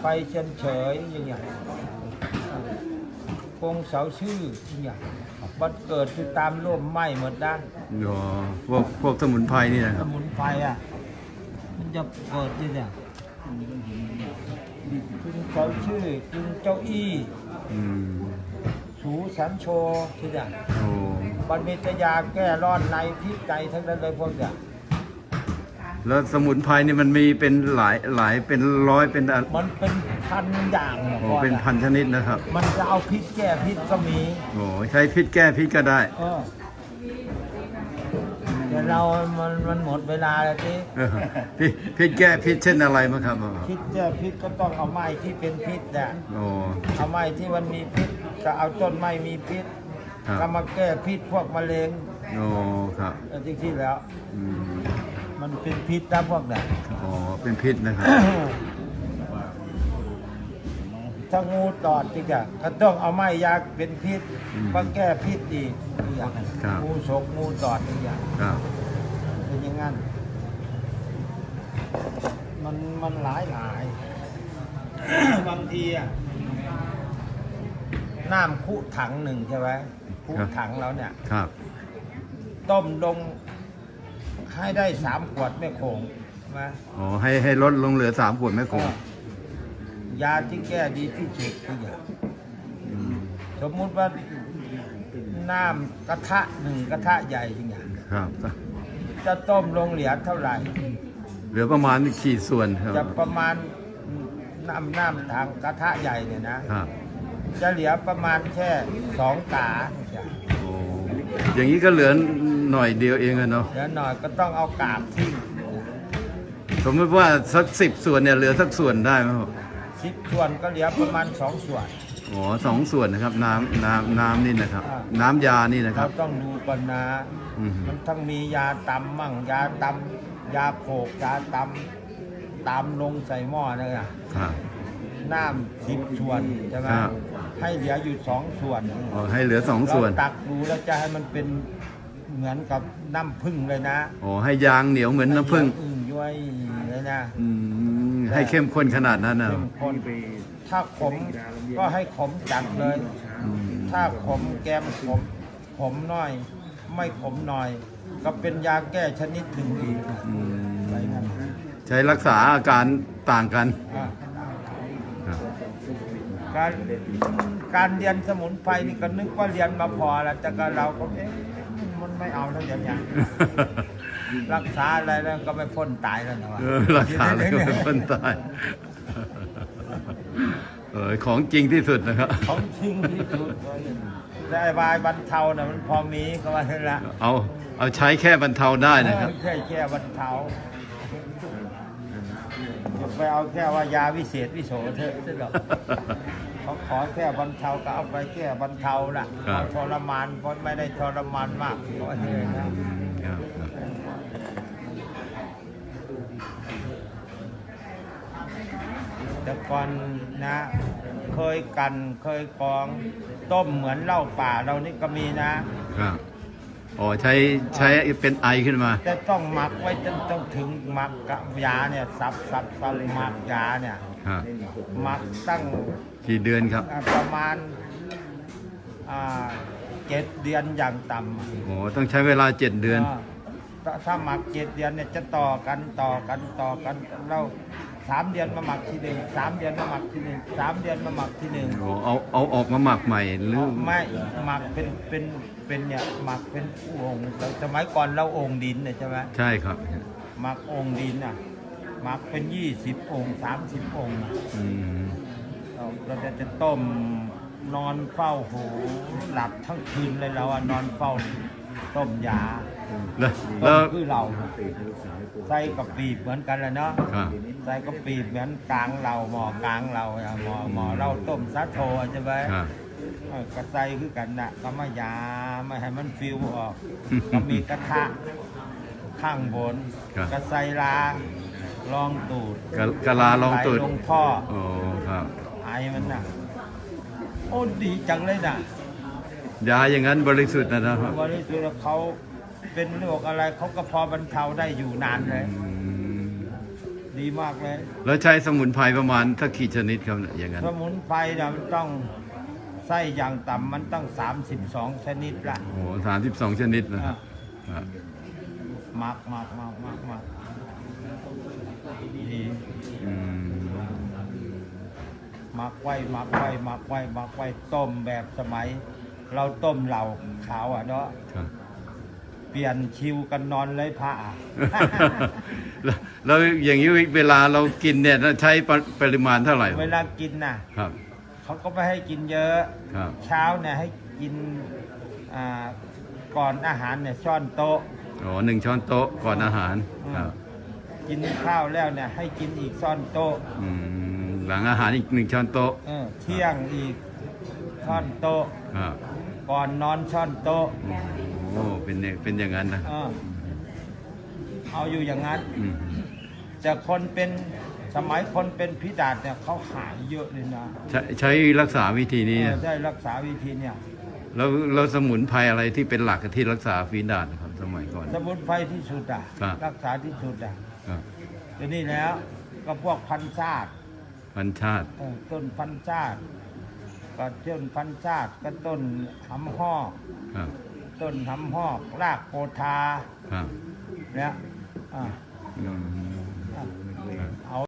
ไฟเฉยเฉยๆอย่างเงี้ยกงเสาชื่ออย่างเงี้ยบันเกิดที่ตามร่มไหม้หมดด้านอ๋อพวกพวกสมุนไพรนี่นะคสรับ มุนไพรอะ มันจะเกิดที่เนี่ยกินเสาชื่อกินเจ้าอี้อืม สูสันโชที่เนี่ย โอ้ มันมีแต่ยาแก้ร้อนในพิษใจทั้งนั้นเลยพวกเนี่ย แล้วสมุนไพรนี่มันมีเป็นหลายหลายเป็นร้อยเป็นอะมันเป็นพันอย่างโอ้ก่อนเป็นอะพันชนิดนะครับ มันจะเอาพิษแก้พิษก็มีโอ้ใช้พิษแก้พิษก็ได้เออแต่เรา มันมันหมดเวลาแล้วทีเออพิษพิษแก้พิษเช่นอะไรมั้งครับพิษแก้พิษก็ต้องเอาไม้ที่เป็นพิษน่ะโอ้เอาไม้ที่มันมีพิษก็เอาต้นไม้มีพิษครับก็มาแก้พิษพวกมะเร็งโอ้ครับ เออจริงๆแล้ว อืม มันเป็นพิษนะพวกเนี่ยอ๋อ เป็นพิษนะครับ ถ้างูตอดจริงอะก็ต้องเอาไม้ยาเป็นพิษอืมมาแก้พิษอีกอย่างครับ งูฉกงูตอดอีกอย่างครับ เป็นอย่างนั้น มันมันหลายหลาย บางทีอะน้ำคุถังหนึ่งใช่ไหมคุถังแล้วเนี่ย ครับ ต้มลง ให้ได้สามขวดไม่โขงนะอ๋อให้ให้ลดลงเหลือสามขวดแม่คงยาที่แก้ดีที่สุดคืออย่างอืมสมมุติว่าน้ำกระทะหนึ่งกระทะใหญ่จริงอย่างครับจะต้มลงเหลือเท่าไหร่ เหลือประมาณขีดส่วนครับจะประมาณน้ำน้ำทางกระทะใหญ่เนี่ยนะครับจะเหลือประมาณแค่สองกาโอ้อย่างนี้ก็เหลือหน่อยเดียวเองอะเนาะเหลือหน่อยก็ต้องเอากาบทิ้งสมมติว่าสักสิบส่วนเนี่ยเหลือสักส่วนได้ไหมครับสิบส่วนก็เหลือประมาณสองส่วน อ๋อสองส่วนนะครับ น้ำน้ำน้ำนี่นะครับ อ่า น้ำยานี่นะคเรารับ ต้องดูก่อนนะอืม มันทั้งมียาตำมั่งยาตำยาโขกยาตำตามลงใส่หม้อนะครับครับ น้ำสิบส่วนใช่ไหมครับ ให้เหลืออยู่สองส่วนอ๋อให้เหลือสองส่วนเราตักดูแล้วจะให้มันเป็นเหมือนกับน้ำผึ้งเลยนะอ๋อให้ยางเหนียวเหมือนน้ำผึ้งอึ่งย้อยเลยนะอืมให้เข้มข้นขนาดนั้นนะเข้มข้นถ้าขมก็ให้ขมจัดเลยอืมถ้าขมแกมขมขมน้อย ไม่ขมหน่อย ก็เป็นยาแก้ชนิดหนึ่งอีกอืมไปนั่นใช้รักษาอาการต่างกันอะครับ การการเรียนสมุนไพรนี่ก็นึกว่าเรียนมาพอแล้วแต่ก็เราก็เอ๊ะมันไม่เอาแล้วอย่างเงี้ยรักษาอะไรแล้วก็ไม่พ้นตายแล้วนะวะเออรักษาแล้วก็เป็นคนตายเออของจริงที่สุดนะครับของจริงที่สุดแต่ไอ้วายบรรเทาน่ะมันพอมีก็ว่าเท่านั้นละเอาเอาใช้แค่บรรเทาได้นะครับแค่แค่บรรเทา อย่าไปเอาแค่ว่ายาวิเศษวิโสเถอะใช่หรอกเขาขอแค่บรรเทาก็เอาไปแค่บรรเทาล่ะครับเอาทรมานเพราะไม่ได้ทรมานมากเพราะเหตุนะอืมครับครับแต่ก่อนนะ เคยกันเคยกรอง ต้มเหมือนเหล้าป่าเรานี่ก็มีนะ ครับ อ๋อใช้ใช้เป็นไอขึ้นมา แต่ต้องหมักไว้จนต้องถึงหมักกับยาเนี่ยสับสับสับหมักยาเนี่ยครับหมักตั้งกี่เดือนครับอ่าประมาณอ่าเจ็ดเดือนอย่างต่ำอะโอ้ต้องใช้เวลาเจ็ดเดือนาถ้าถ้าหมักเจ็ดเดือนเนี่ยจะต่อกันต่อกันต่อกันเรา สามเดือนมาหมักทีหนึ่งสามเดือนมาหมักทีหนึ่งสามเดือนมาหมักทีหนึ่งโอ้เอาเอาออกมาหมักใหม่หรือไม่หมักเป็นเป็นเป็นเนี่ยหมักเป็นโอ่งแต่สมัยก่อนเราโอ่งดินเนี่ยใช่ไหมใช่ครับหมักโอ่งดินอะหมักเป็นยี่สิบองค์สามสิบองค์อะอืมเราเราจะจะต้มนอนเฝ้าโหหลับทั้งคืนเลยเราอะนอนเฝ้าต้มยา แล้วต้แล้มวคือเราใส่กับปีบเหมือนกันเลยเนาะครับ ใส่กับปีบเหมือนกลางเราหมอกลางเราอะหมอหมอเราต้มสาโทใช่ไหมครับ เออกระใสคือกันนะก็มายาไม่ให้มันฟิวออก ก็มีกระทะข้างบน ครับ กระใสลาลองตูดกะกะลาลองตูดไหลลงท่อ โอ้ครับ ไอมันน่ะ โอ้ดีจังเลยน่ะยาอย่างนั้นบริสุทธิ์นะครับวันนี้คือเขา เป็นโรคอะไรเขาก็พอบรรเทาได้อยู่นานเลยอืมดีมากเลย แล้วใช้สมุนไพรประมาณสักกี่ชนิดครับเนี่ยอย่างนั้น สมุนไพรเนี่ยมันต้องไส้อย่างต่ำมันต้อง 32 ชนิดละโอ้สามสิบสองชนิดนะคอะรับครับหมักหมักหมักหมักหมักดีอืมหมักไว้หมักไว้หมักไว้หมักไว้ต้มแบบสมัย เราต้มเหล่าขาวอะเนาะ ครับเปลี่ยนคิวกันนอนเลยพระอะแล้วแล้วอย่างนี้เวลาเรากินเนี่ยใช้ปริปริมาณเท่าไหร่ เวลากินน่ะครับเขาก็ไม่ให้กินเยอะครับเช้าเนี่ยให้กินอ่าก่อนอาหารเนี่ยช้อนโต๊ะอ๋อหนึ่งช้อนโต๊ะก่อนอาหารอืมครับกินข้าวแล้วเนี่ย ให้กินอีกช้อนโต๊ะอืมหลังอาหารอีกหนึ่งช้อนโต๊ะเออเที่ยงอีกช้อนโต๊ะครับก่อนนอนช้อนโต๊ะโอ้เป็นอย่างเป็นอย่างนั้นนะเออเอาอยู่อย่างนั้น อืมแต่คนเป็นสมัยคนเป็นพิดาดเนี่ยเขาหายเยอะเลยนะใช้ใช้รักษาวิธีนี้เอนะอได้รักษาวิธีเนี่ย แล้วแล้วสมุนไพรอะไรที่เป็นหลักที่รักษาฝีดาษนะครับสมัยก่อน สมุนไพรที่สุดอะครับ รักษาที่สุดอะครับทีนี้แล้วก็พวกพันชาติ พันชาติเออต้นพันชาติก็ต้นพันชาติก็ต้นหำหอกครับ ต้นหำหอกรากโพธาครับเนี่ยอ่าอืมอ่าเอา